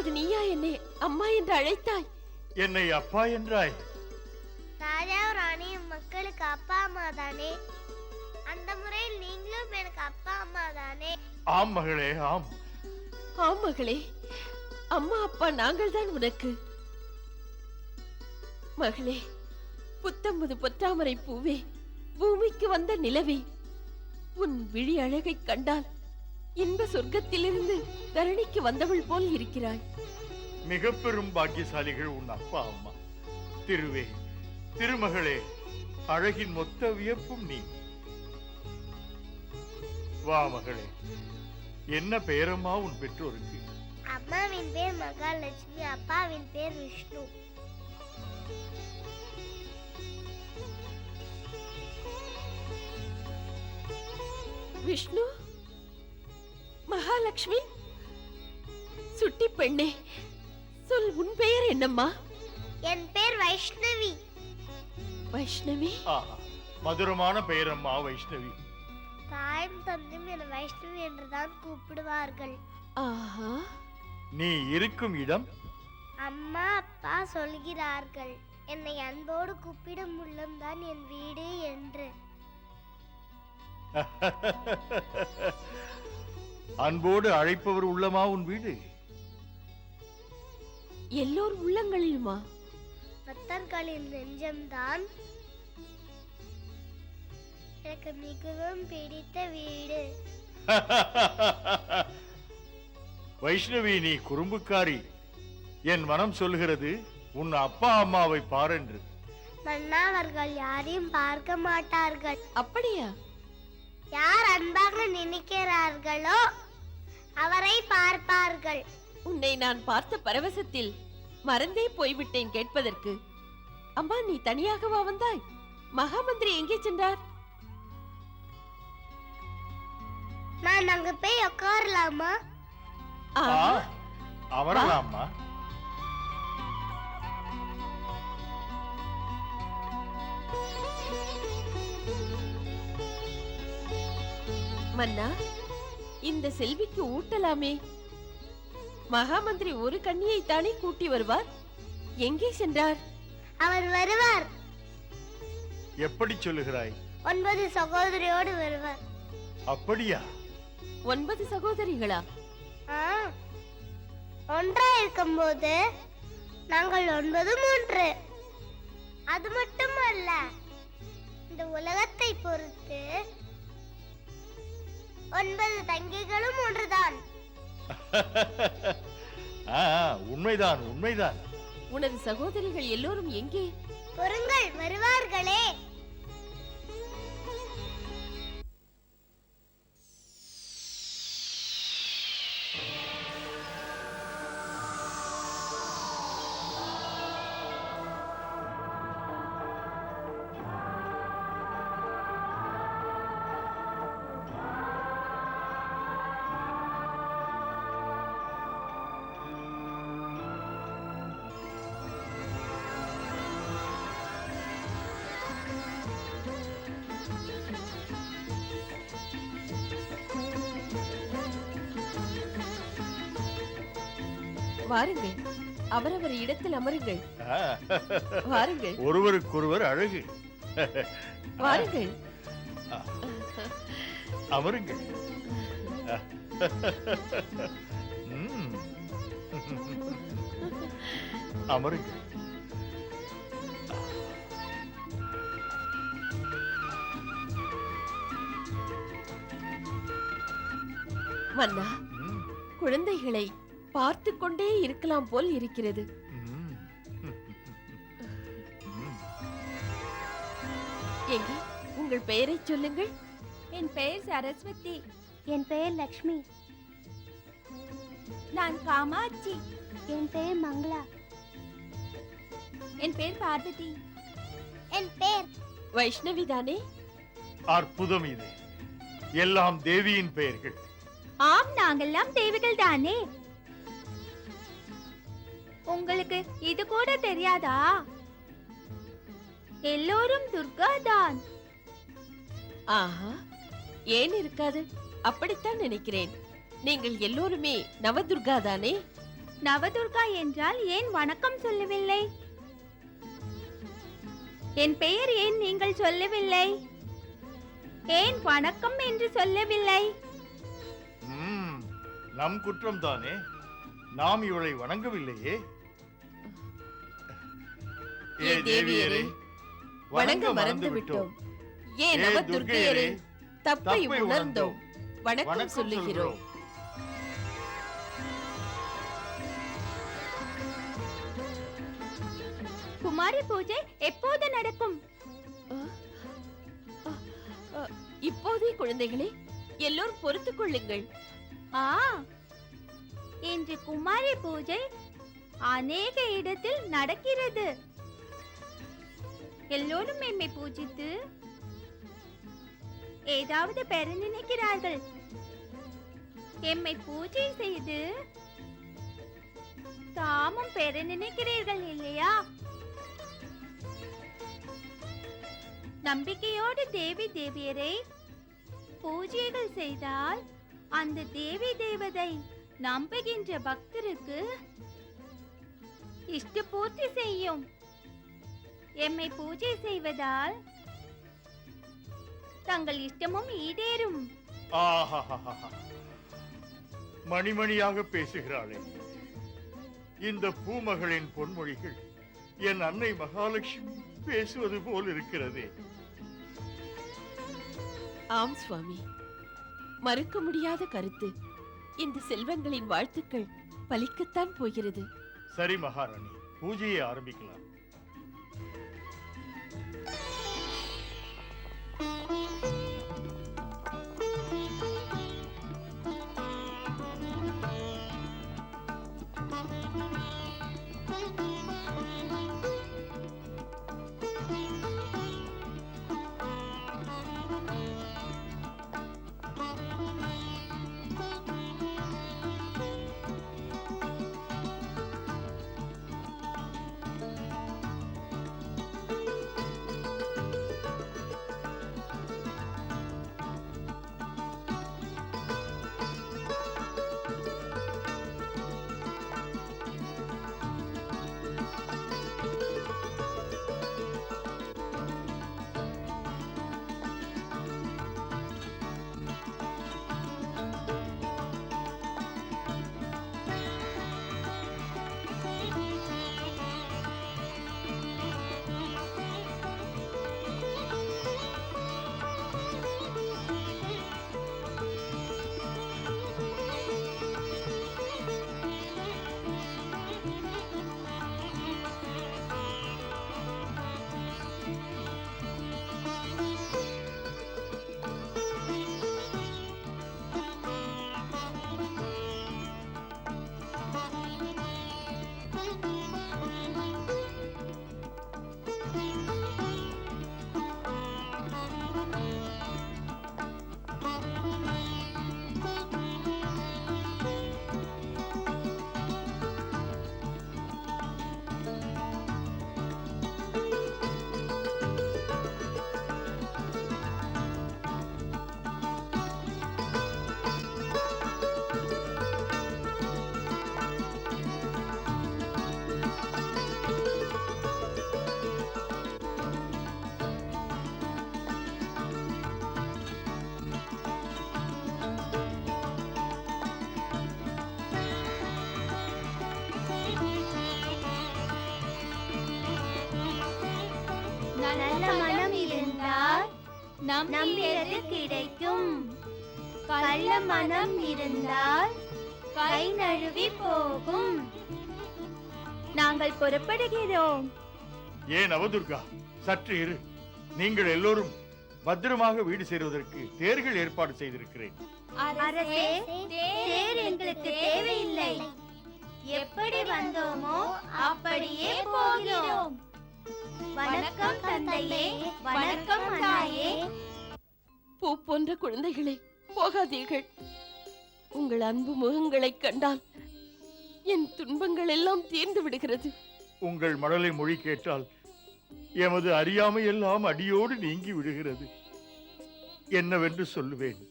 இப்போது நீயா என்னை அம்மா என்று அழைத்தாய்? என்னை அப்பா என்றாய்? ராஜாவும் ராணியும் மக்களுக்கு அப்பா அம்மா தானே? அந்த முறையில் நீங்களும் எனக்கு அப்பா அம்மா தானே? ஆம் மகளே ஆம். ஆம் மகளே அம்மா அப்பா நாங்கள் தான் உனக்கு. மகளே புத்தம்புது பொற்றாமரை பூவே பூமிக்கு வந்த நிலவே உன் விழி அழகைக் கண்டால் இன்ப சொர்க்கத்திலிருந்து தரணிக்கு வந்தவள் போல் இருக்கிறாய். மிக பெரும் பாக்கியசாலிகள் உன் அப்பா அம்மா. திருவே திருமகளே அழகின் மொத்த வியப்பும் நீ. வா மகளே என்ன பெயரம்மா உன் பெற்றோருக்கு? அம்மாவின் பேர் மகாலட்சுமி அப்பாவின் பேர் விஷ்ணு. விஷ்ணு? மகாலட்சுமி? சுட்டி பெண்ணே சொல் உன் பெயர் என்னம்மா? என் பேர் வைஷ்ணவி. வைஷ்ணவி? ஆஹா மதுரமான பெயரம்மா வைஷ்ணவி. தாயும் தந்தையும் என வைஷ்ணவி என்றுதான் கூப்பிடுவார்கள். ஆஹா. நீ இருக்கும் இடம்? அம்மா அப்பா சொல்கிறார்கள் என்னை அன்போடு கூப்பிடும் உள்ளம்தான் என் வீடு என்று. அன்போடு அழைப்பவர் உள்ளமா உன் வீடு? எல்லோர் உள்ளங்களிலுமா? பக்தர்களின் நெஞ்சம்தான். எனக்கு மிகவும் பிடித்த வீடு. வைஷ்ணவி நீ குறும்புக்காரி. என் மனம் சொல்கிறது உன் அப்பா அம்மாவை பாரென்று மன்னா அவர்கள் யாரையும் பார்க்க மாட்டார்கள். அப்படியா? யார் அன்பாக நினைக்கிறார்களோ அவரை பார்ப்பார்கள். உன்னை நான் பார்த்த பரவசத்தில் மறந்தே போய்விட்டேன் கேட்பதற்கு. அம்மா நீ தனியாகவா வந்தாய்? மகாமந்திரி எங்கே சென்றார்? நான் அங்க போய் உட்காரலாமா? அமரலாமா மன்னா இந்த செல்விக்கு ஊட்டலாமே. மகாமந்திரி ஒரு கன்னியை தானே கூட்டி வருவார்? எங்கே சென்றார்? அவர் வருவார். எப்படி சொல்லுகிறாய்? ஒன்பது சகோதரியோடு வருவார். அப்படியா? ஒன்பது சகோதரிகளா? ஆ, ஒன்றா இருக்கும்போது நாங்கள் ஒன்பது மூன்று. அது மட்டும் அல்ல இந்த உலகத்தை பொறுத்து ஒன்பது தங்கைகளும் ஒன்றுதான். ஆ, உண்மைதான் உண்மைதான். உனது சகோதரிகள் எல்லோரும் எங்கே? பொறுங்கள் வாருங்கள். அவரவர் இடத்தில் அமருங்கள். வாருங்கள். ஒருவருக்கொருவர் அழகு. வாருங்கள். அமருங்கள். அமருங்கள். மன்னா. குழந்தைகளை பார்த்து கொண்டே இருக்கலாம் போல் இருக்கிறது. எங்கே? உங்கள் பெயரை சொல்லுங்கள். என் பெயர் சரஸ்வதி. என் பெயர் லக்ஷ்மி. நான் காமாட்சி. என் பெயர் மங்களா. என் பெயர் பார்வதி. என் பெயர் வைஷ்ணவி தானே? அற்புதம் இது. எல்லாம் தேவியின் பெயர்கள். ஆம் நாங்கெல்லாம் தேவிகள் தானே. உங்களுக்கு இது கூட தெரியாதா? எல்லோரும் துர்கா தான் ஆஹா ஏன் இருக்காது? அப்படித்தான் நினைக்கிறேன். நீங்கள் எல்லோருமே நவதுர்கா தானே நவதுர்கா என்றால் ஏன் வணக்கம் சொல்லவில்லை? என் பெயர் ஏன் நீங்கள் சொல்லவில்லை? ஏன் வணக்கம் என்று சொல்லவில்லை? ம். நம் குற்றம் தானே நாம் இவளை வணங்கவில்லையே? ஏ தேவியரே வணங்க மறந்து விட்டோம் ஏ நவதுர்கையரே தப்பை உணர்ந்தோம். வணக்கம் சொல்லுகிறோம். குமாரி பூஜை எப்போது நடக்கும்? இப்போதே குழந்தைகளே எல்லோரும் பொறுத்துக் கொள்ளுங்கள். ஆ இன்று குமாரி பூஜை அநேக இடத்தில் நடக்கிறது. எல்லோரும் எம்மை பூஜித்து ஏதாவது பெற நினைக்கிறார்கள். எம்மை பூஜை செய்து தாமும் பெற நினைக்கிறீர்கள் இல்லையா? நம்பிக்கையோடு தேவி தேவியரை பூஜைகள் செய்தால் அந்த தேவி தேவதை நம்புகின்ற பக்தருக்கு இஷ்ட பூர்த்தி செய்யும். எம்மை பூஜை செய்வதால் தங்கள் இஷ்டமும் ஈடேறும். மணிமணியாக பேசுகிறாளே. இந்த பூமகளின் பொன்மொழிகள் என் அன்னை மகாலட்சுமி பேசுவது போல் இருக்கிறதே. ஆம் சுவாமி. மறுக்க முடியாத கருத்து. இந்த செல்வங்களின் வாழ்த்துக்கள் பலிக்கத்தான் போகிறது. சரி மகாராணி பூஜையை ஆரம்பிக்கலாம். நல்ல மனம் இருந்தால் நம்பியது கிடைக்கும். கள்ள மனம் இருந்தால் கை நழுவி போகும். நாங்கள் புறப்படுகிறோம். ஏன் அவதுர்கா சற்று இரு. நீங்கள் எல்லோரும் பத்திரமாக வீடு சேருவதற்கு தேர்கள் ஏற்பாடு செய்திருக்கிறேன். அரசே தேர் எங்களுக்கு தேவையில்லை. எப்படி வந்தோமோ அப்படியே போகிறோம். வணக்கம் தந்தையே வணக்கம் தாயே பூ போன்ற குழந்தைகளே போகாதீர்கள். உங்கள் அன்பு முகங்களைக் கண்டால் என் துன்பங்கள் எல்லாம் தீர்ந்து விடுகிறது. உங்கள் மழலை மொழி கேட்டால் எமது அறியாமை எல்லாம் அடியோடு நீங்கி விடுகிறது. என்னவென்று சொல்லுவேன்.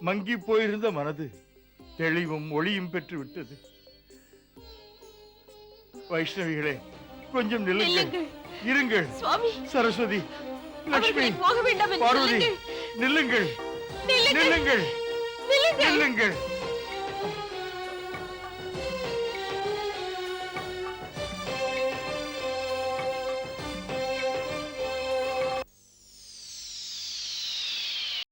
மங்கி போயிருந்த மனது தெளிவும் ஒளியும் பெற்று விட்டது வைஷ்ணவிகளே கொஞ்சம் நில்லுங்கள். இருங்கள். சரஸ்வதி லட்சுமி பார்வதி நில்லுங்கள். நில்லுங்கள். நில்லுங்கள்.